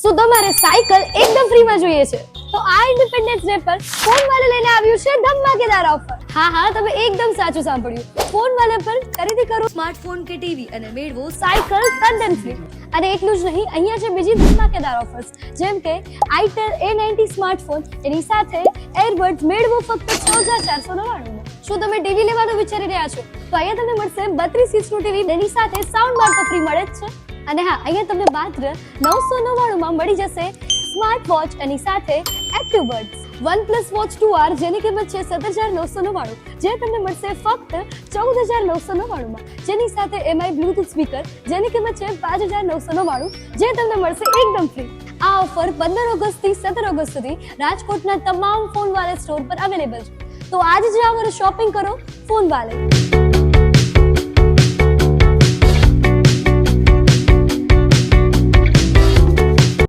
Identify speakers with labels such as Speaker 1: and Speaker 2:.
Speaker 1: શું તમારે સાયકલ એકદમ ફ્રીમાં જોઈએ છે. તો આ ઇન્ડિપેન્ડન્સ ડે પર ફોન વાલે લઈને આવ્યું છે ધમાકેદાર ઓફર હા હા, તમે એકદમ સાચું સાંભળ્યું. ફોન વાલે પર ખરીદી કરો
Speaker 2: સ્માર્ટફોન કે ટીવી અને મેળવો
Speaker 1: સાયકલ તદ્દન ફ્રી અને એટલું જ નહીં, અહીંયા છે બીજી ધમાકેદાર ઓફર્સ જેમ કે આઈટેલ એ નાઇન્ટી સ્માર્ટફોન એની સાથે એરબડ્સ મેળવો ફક્ત છ હજાર ચારસો નવ્વાણું શું તમે ટીવી લેવાનું વિચારી રહ્યા છો? તો અહીંયા તમને મળશે બત્રીસ ઇંચનું ટીવી એની સાથે સાઉન્ડ બાર તો ફ્રી મળે જ છે. અને હા, અહીંયા તમને માત્ર નવસો નવ્વાણુંમાં મળી જશે સ્માર્ટ વોચ એની સાથે active buds OnePlus watch two R જેની કિંમત છે સત્તર હજાર નવસો નવ્વાણું. જે તમને મળશે ફક્ત ચૌદ હજાર નવસો નવ્વાણુંમાં. જેની સાથે એમઆઈ બ્લુટૂથ સ્પીકર જેની કિંમત છે પાંચ હજાર નવસો નવ્વાણું. જે તમને મળશે એકદમ ફ્રી આ ઓફર પંદર ઓગસ્ટથી સત્તર ઓગસ્ટ સુધી રાજકોટના તમામ ફોન વાલે સ્ટોર પર અવેલેબલ છે. તો આજે જ આવો શોપિંગ કરો ફોન વાલે